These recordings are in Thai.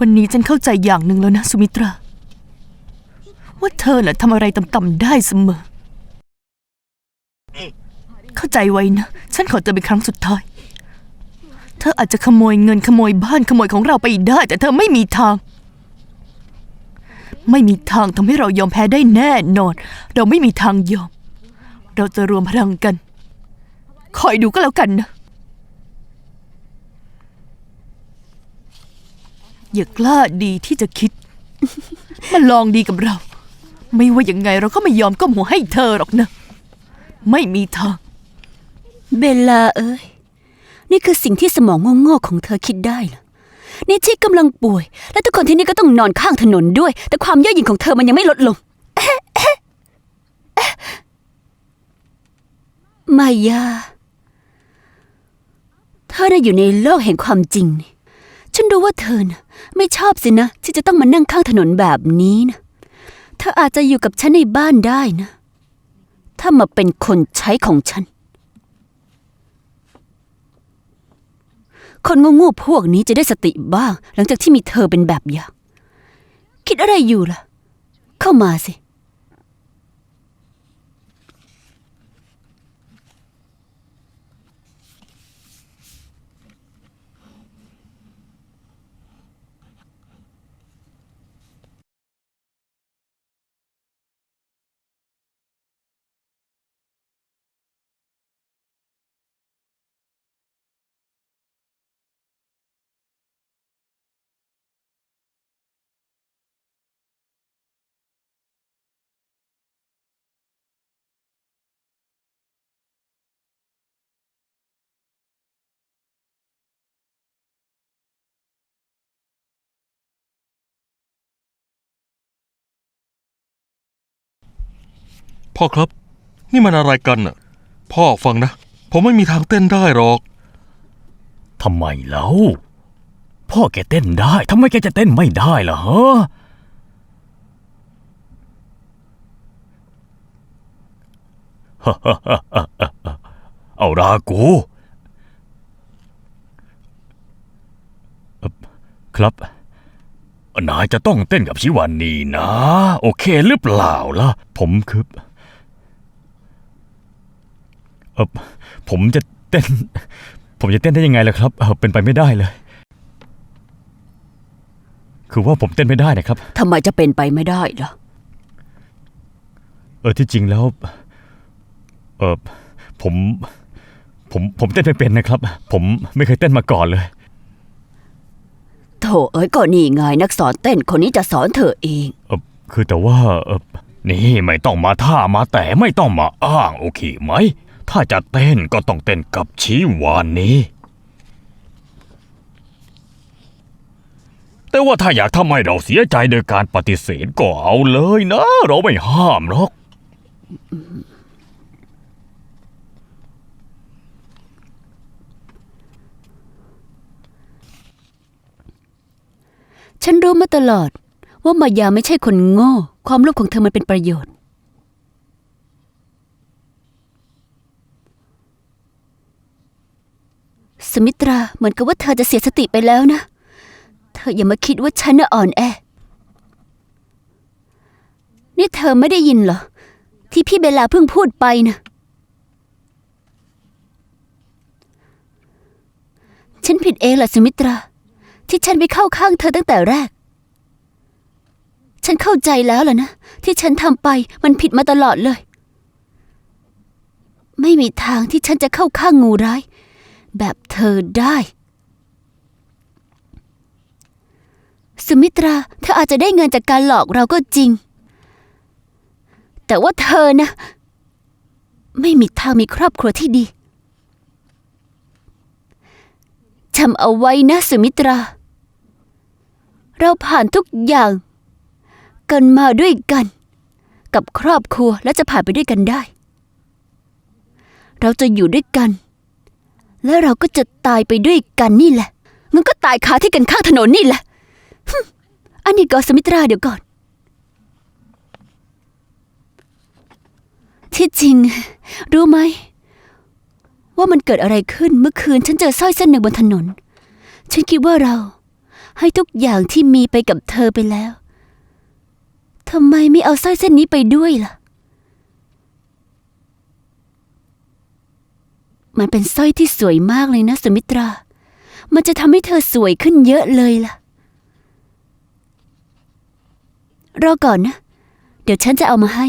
วันนี้ฉันเข้าใจอย่างหนึ่งแล้วนะ สุมิตรา ว่าเธอน่ะทำอะไรต่ำๆได้เสมอ เข้าใจไว้นะ ฉันขอเตือนเป็นครั้งสุดท้าย เธออาจจะขโมยเงินขโมยบ้านขโมยของเราไปได้ แต่เธอไม่มีทาง ไม่มีทางทำให้เรายอมแพ้ได้แน่นอน เราไม่มีทางยอม เราจะรวมพลังกัน คอยดูก็แล้วกันนะ อย่ากล้าดีที่จะคิด มาลองดีกับเรา ไม่ว่ายังไงเราก็ไม่ยอมก้มหัวให้เธอหรอกนะ ไม่มีทาง เบลลาเอ้ย นี่คือสิ่งที่สมองโง่ๆของเธอคิดได้เหรอนี่ที่กำลังป่วย และทุกคนที่นี่ก็ต้องนอนข้างถนนด้วย แต่ความเย่อหยิ่งของเธอมันยังไม่ลดลงมายา เธอได้อยู่ในโลกแห่งความจริงนี่ ฉันรู้ว่าเธอนะไม่ชอบสินะ ที่จะต้องมานั่งข้างถนนแบบนี้นะ เธออาจจะอยู่กับฉันในบ้านได้นะ ถ้ามาเป็นคนใช้ของฉัน คนโง่ๆพวกนี้จะได้สติบ้าง หลังจากที่มีเธอเป็นแบบอย่าง คิดอะไรอยู่ล่ะ เข้ามาสิ พ่อครับ นี่มันอะไรกันน่ะ พ่อฟังนะ ผมไม่มีทางเต้นได้หรอก ทำไมเล่าพ่อแกเต้นได้ทำไมแกจะเต้นไม่ได้ล่ะฮะเอารากู ครับ นายจะต้องเต้นกับชิวานีนะ โอเคหรือเปล่าล่ะ ผมคือ เออผมจะเต้น ผมจะเต้นได้ยังไงล่ะครับเออเป็นไปไม่ได้เลย คือว่าผมเต้นไม่ได้นะครับ ทำไมจะเป็นไปไม่ได้ล่ะ เออที่จริงแล้ว เออผม ผมผมเต้นไม่เป็นนะครับ ผมไม่เคยเต้นมาก่อนเลย โถเอ้ยก็นี่ไงนักสอนเต้นคนนี้จะสอนเธอเอง เออคือแต่ว่าเออนี่ไม่ต้องมาท่ามาแต่ไม่ต้องมาอ้าง โอเคไหม ถ้าจะเต้นก็ต้องเต้นกับชีวานนี้ แต่ว่าถ้าอยากทำให้เราเสียใจโดยการปฏิเสธก็เอาเลยนะ เราไม่ห้ามหรอก ฉันรู้มาตลอด ว่ามายาไม่ใช่คนโง่ ความโลภของเธอมันเป็นประโยชน์ สมิตราเหมือนกับว่าเธอจะเสียสติไปแล้วนะ เธออย่ามาคิดว่าฉันน่ะอ่อนแอ นี่เธอไม่ได้ยินเหรอ ที่พี่เบลาเพิ่งพูดไปนะ ฉันผิดเองแหละสมิตรา ที่ฉันไปเข้าข้างเธอตั้งแต่แรก ฉันเข้าใจแล้วล่ะนะ ที่ฉันทำไปมันผิดมาตลอดเลย ไม่มีทางที่ฉันจะเข้าข้างงูร้าย แบบเธอได้ สมิตราเธออาจจะได้เงินจากการหลอกเราก็จริง แต่ว่าเธอนะ ไม่มีทางมีครอบครัวที่ดีจำเอาไว้นะสมิตรา เราผ่านทุกอย่าง กันมาด้วยกัน กับครอบครัวและจะผ่านไปด้วยกันได้ เราจะอยู่ด้วยกัน และเราก็จะตายไปด้วยกันนี่แหละ มันก็ตายคาที่กันข้างถนนนี่แหละฮึอันนี้ก็สมิตราเดี๋ยวก่อน ที่จริง รู้ไหม ว่ามันเกิดอะไรขึ้นเมื่อคืนฉันเจอสร้อยเส้นหนึ่งบนถนน ฉันคิดว่าเรา ให้ทุกอย่างที่มีไปกับเธอไปแล้วทำไมไม่เอาสร้อยเส้นนี้ไปด้วยล่ะ มันเป็นสร้อยที่สวยมากเลยนะสุมิตรา มันจะทำให้เธอสวยขึ้นเยอะเลยล่ะ รอก่อนนะ เดี๋ยวฉันจะเอามาให้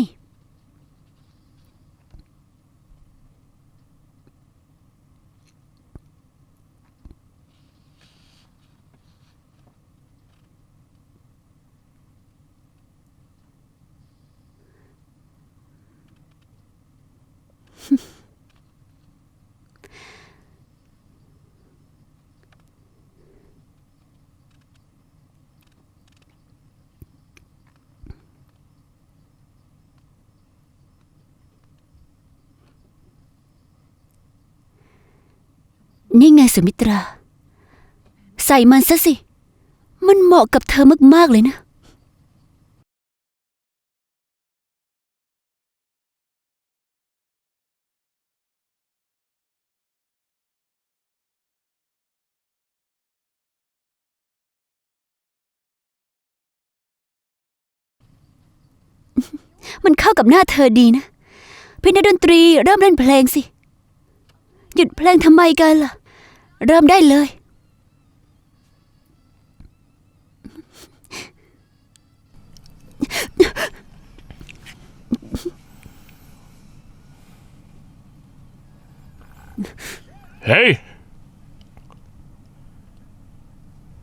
นี่ไงสุมิตรา ใส่มันซะสิ มันเหมาะกับเธอมาก ๆ เลยนะ มันเข้ากับหน้าเธอดีนะ พี่นักดนตรีเริ่มเล่นเพลงสิ หยุดเพลงทำไมกันล่ะ เริ่มได้เลย เฮ้ย